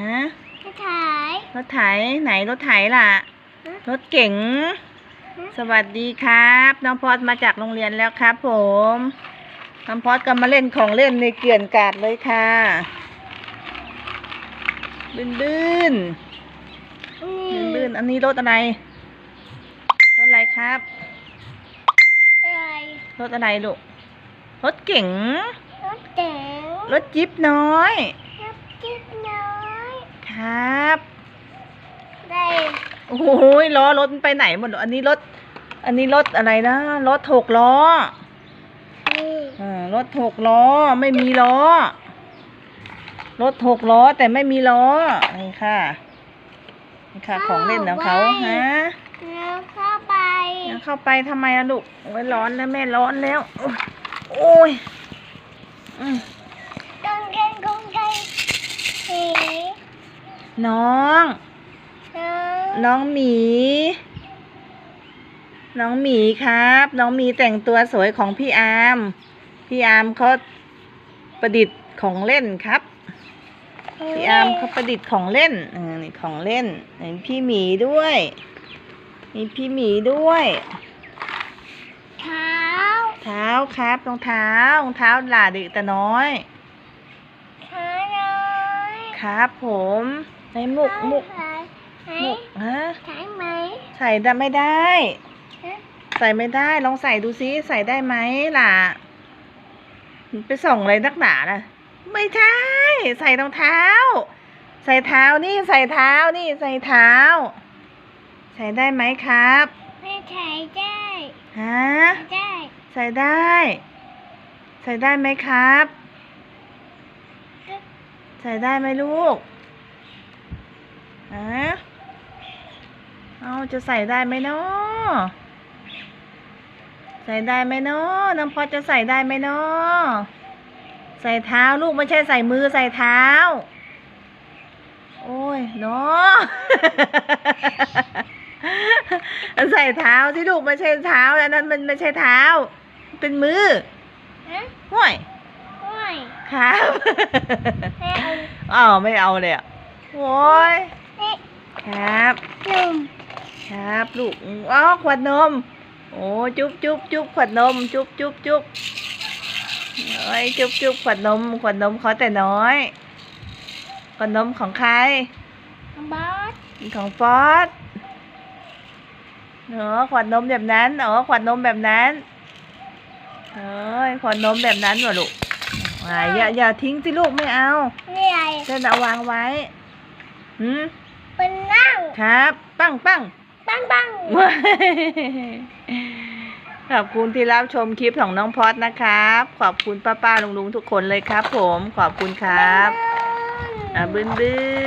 ฮะจะถ่ายรถไถไหนรถไถล่ะ รถเก๋งสวัสดีครับ น้องพอดมาจากโรงเรียนแล้วครับ ผมน้องพอดก็มาเล่นของเล่นในเกลื่อนกาดเลยค่ะลื่นลื่นอืลื่มนลื่นอันนี้รถอะไรรถอะไรครับอะไรรถอะไรลูกรถเก๋งรถเก๋งรถจิ๊บน้อยรถจิ๊บน้อย ครับ ได้โอ้โหล้อรถมันไปไหนหมด อันนี้รถ อันนี้รถอะไรนะ รถหกล้อนี่อ่ารถหกล้อไม่มีล้อ รถหกล้อแต่ไม่มีล้อ นี่ค่ะ นี่ค่ะ ของเล่นของเขาฮะแล้วเข้าไปแล้วเข้าไปทำไมล่ะลูกโอ้ยร้อนแล้วแม่ร้อนแล้ว โอ้ยอืม น้องน้อง น้องหมี น้องหมีครับ น้องหมีแต่งตัวสวยของพี่อาร์ม พี่อาร์มเขาประดิษฐ์ของเล่นครับ พี่อาร์มเขาประดิษฐ์ของเล่นเออนี่ของเล่นมีพี่หมีด้วยมีพี่หมีด้วย เท้า เท้าครับรองเท้ารองเท้าหลาเด็กแต่น้อย เท้าน้อย ครับผม ในมุกมุกไหนไหนมุกฮะใช่ไหมใส่ได้ไม่ได้ฮะใส่ไม่ได้ลองใส่ดูซิใส่ได้ไหมล่ะ ไปส่องอะไรนักหนาล่ะ ไม่ใช่ ใส่รองเท้า ใส่เท้านี่ใส่เท้านี่ใส่เท้า ใส่ได้ไหมครับ ไม่ใช่ได้ฮะได้ใส่ได้ ใส่ได้ไหมครับ ใส่ได้ไหมลูก ฮะเอาจะใส่ได้ไหมเนาะใส่ได้ไหมเนาะน้ำพอจะใส่ได้ไหมเนาะใส่เท้าลูกไม่ใช่ใส่มือใส่เท้า โอ้ยเนาะใส่เท้าที่ลูกไม่ใช่เท้าอันนั้นมันไม่ใช่เท้า เป็นมือฮะห่วยโอ้ยครับไม่เอาอ้าวไม่เอาเลยอะโอ้ยนี่ ครับ จุ่มครับลูกอ๋อขวดนม โอ้จุ๊บจุ๊บจุ๊บขวดนม จุ๊บจุ๊บจุ๊บเอ้ยจุ๊บจุ๊บขวดนม ขวดนมเขาแต่น้อย ขวดนมของใคร บอสของฟอสเออขวดนมแบบนั้นเออขวดนมแบบนั้นเอ้ยขวดนมแบบนั้นวะลูกอ่าอย่าอย่าทิ้งสิลูกไม่เอา นี่อะไรเส้นเอาวางไว้ หืม เป็นนั่ง ครับ ปั้งปั้งปังปังขอบคุณที่รับชมคลิปของน้องพอดนะครับ ขอบคุณป้าป้าลุงลุงๆทุกคนเลยครับ ผม ขอบคุณครับ อ่าบึ้นบึ้น